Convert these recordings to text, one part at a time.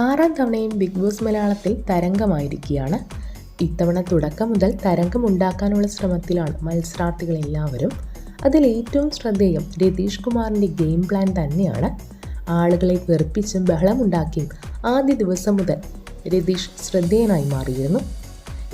ആറാം തവണയും big boss മലയാളത്തിൽ തരംഗമായിരിക്കുകയാണ്. ഇത്തവണ തുടക്കം മുതൽ തരംഗം ഉണ്ടാക്കാനുള്ള ശ്രമത്തിലാണ് മത്സരാർത്ഥികളെല്ലാവരും. അതിൽ ഏറ്റവും ശ്രദ്ധേയം രതീഷ് കുമാറിന്റെ ഗെയിം പ്ലാൻ തന്നെയാണ്. ആളുകളെ വെറുപ്പിച്ചും ബഹളമുണ്ടാക്കിയും ആദ്യ ദിവസം മുതൽ രതീഷ് ശ്രദ്ധേയനായി മാറിയിരുന്നു.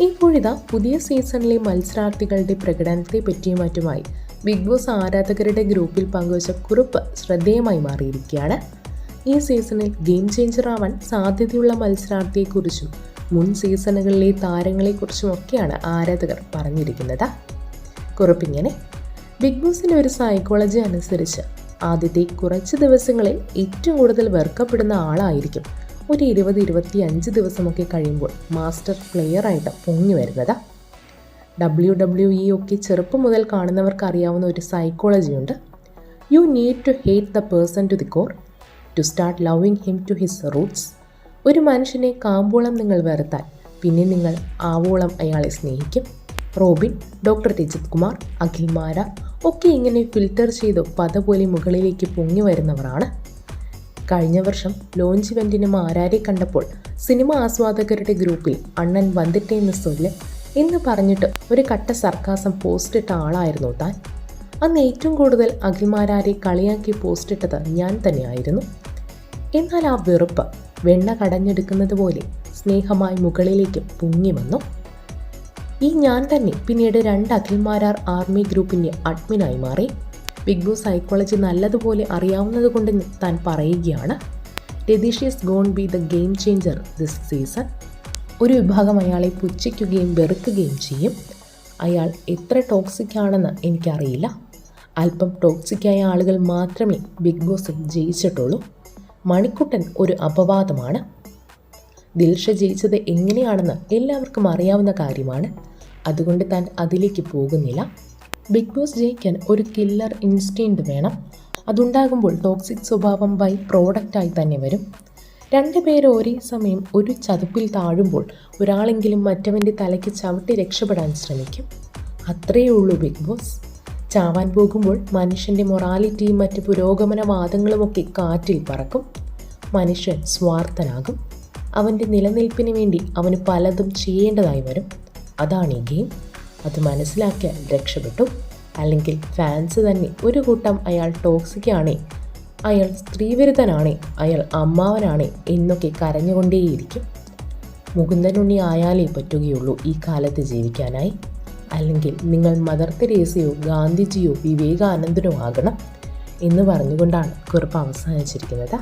ഇപ്പോഴിതാ പുതിയ സീസണിലെ മത്സരാർത്ഥികളുടെ പ്രകടനത്തെ പറ്റിയും മറ്റുമായി ബിഗ് ബോസ് ആരാധകരുടെ ഗ്രൂപ്പിൽ പങ്കുവച്ച കുറിപ്പ് ശ്രദ്ധേയമായി മാറിയിരിക്കുകയാണ്. ഈ സീസണിൽ ഗെയിം ചേഞ്ചർ ആവാൻ സാധ്യതയുള്ള മത്സരാർത്ഥിയെക്കുറിച്ചും മുൻ സീസണുകളിലെ താരങ്ങളെക്കുറിച്ചും ഒക്കെയാണ് ആരാധകർ പറഞ്ഞിരിക്കുന്നത്. കുറിപ്പിങ്ങനെ. ബിഗ് ബോസിന്റെ ഒരു സൈക്കോളജി അനുസരിച്ച് ആദ്യത്തെ കുറച്ച് ദിവസങ്ങളിൽ ഏറ്റവും കൂടുതൽ വെറുക്കപ്പെടുന്ന ആളായിരിക്കും ഒരു ഇരുപത് ഇരുപത്തി അഞ്ച് ദിവസമൊക്കെ കഴിയുമ്പോൾ മാസ്റ്റർ പ്ലെയറായിട്ട് പൊങ്ങി വരുന്നത്. ഡബ്ല്യു ഡബ്ല്യു ഇ ഒക്കെ ചെറുപ്പം മുതൽ കാണുന്നവർക്ക് അറിയാവുന്ന ഒരു സൈക്കോളജിയുണ്ട് you need to hate the person to the core to start loving him to his roots ഒരു മനുഷ്യനെ കാമ്പോളം നിങ്ങൾ വെറുത്താൽ പിന്നെ നിങ്ങൾ ആവോളം അയാളെ സ്നേഹിക്കും. റോബിൻ ഡോക്ടർ രജിത് കുമാർ അഖിൽ മാര ഒക്കെ ഇങ്ങനെ ഫിൽറ്റർ ചെയ്ത് പത പോലെ മുകളിലേക്ക് പൊങ്ങി വരുന്നവരാണ്. കഴിഞ്ഞ വർഷം ലോഞ്ച് ഇവന്റിന് മാരാരെ കണ്ടപ്പോൾ സിനിമ ആസ്വാദകരുടെ ഗ്രൂപ്പിൽ അണ്ണൻ വന്നിട്ടേ എന്ന് സൊല്ല് എന്ന് പറഞ്ഞിട്ട് ഒരു കട്ട സർക്കാസം പോസ്റ്റ് ഇട്ട ആളായിരുന്നു താൻ. അന്ന് ഏറ്റവും കൂടുതൽ അഖിൽമാരാരെ കളിയാക്കി പോസ്റ്റിട്ടത് ഞാൻ തന്നെയായിരുന്നു. എന്നാൽ ആ വെറുപ്പ് വെണ്ണ കടഞ്ഞെടുക്കുന്നത് പോലെ സ്നേഹമായി മുകളിലേക്ക് പൊങ്ങി വന്നു. ഈ ഞാൻ തന്നെ പിന്നീട് രണ്ട് അഖിൽമാരാർ ആർമി ഗ്രൂപ്പിന്റെ അഡ്മിനായി മാറി. ബിഗ് ബോസ് സൈക്കോളജി നല്ലതുപോലെ അറിയാവുന്നത് കൊണ്ട് താൻ പറയുകയാണ് Ratheesh is gone be the game changer this season ഒരു വിഭാഗം അയാളെ പുച്ഛിക്കുകയും വെറുക്കുകയും ചെയ്യും. അയാൾ എത്ര ടോക്സിക് ആണെന്ന് എനിക്കറിയില്ല. അല്പം ടോക്സിക്കായ ആളുകൾ മാത്രമേ ബിഗ് ബോസിൽ ജയിച്ചിട്ടുള്ളൂ. മണിക്കുട്ടൻ ഒരു അപവാദമാണ്. ദിൽഷ ജയിച്ചത് എങ്ങനെയാണെന്ന് എല്ലാവർക്കും അറിയാവുന്ന കാര്യമാണ്. അതുകൊണ്ട് താൻ അതിലേക്ക് പോകുന്നില്ല. ബിഗ് ബോസ് ജയിക്കാൻ ഒരു കില്ലർ ഇൻസ്റ്റിന്റ് വേണം. അതുണ്ടാകുമ്പോൾ ടോക്സിക് സ്വഭാവം ബൈ പ്രോഡക്റ്റായി തന്നെ വരും. രണ്ട് പേർ ഒരേ സമയം ഒരു ചതുപ്പിൽ താഴുമ്പോൾ ഒരാളെങ്കിലും മറ്റവന്റെ തലയ്ക്ക് ചവിട്ടി രക്ഷപ്പെടാൻ ശ്രമിക്കും. അത്രയേ ഉള്ളൂ ബിഗ് ബോസ്. ചാവാൻ പോകുമ്പോൾ മനുഷ്യന്റെ മൊറാലിറ്റിയും മറ്റ് പുരോഗമനവാദങ്ങളുമൊക്കെ കാറ്റിൽ പറക്കും. മനുഷ്യൻ സ്വാർത്ഥനാകും. അവന്റെ നിലനിൽപ്പിന് വേണ്ടി അവന് പലതും ചെയ്യേണ്ടതായി വരും. അതാണ് ഈ ഗെയിം. അത് മനസ്സിലാക്കിയാൽ രക്ഷപ്പെട്ടു. അല്ലെങ്കിൽ ഫാൻസ് തന്നെ ഒരു കൂട്ടം അയാൾ ടോക്സിക്കാണേ അയാൾ സ്ത്രീവിരുദ്ധനാണേ. അയാൾ അമ്മാവനാണേ എന്നൊക്കെ കരഞ്ഞുകൊണ്ടേയിരിക്കും. മുകുന്ദനുണ്ണി ആയാലേ പറ്റുകയുള്ളൂ ഈ കാലത്ത് ജീവിക്കാനായി. അല്ലെങ്കിൽ നിങ്ങൾ മദർ തെരേസയോ ഗാന്ധിജിയോ വിവേകാനന്ദനോ ആകണം എന്ന് പറഞ്ഞുകൊണ്ടാണ് കുറിപ്പ് അവസാനിച്ചിരിക്കുന്നത്.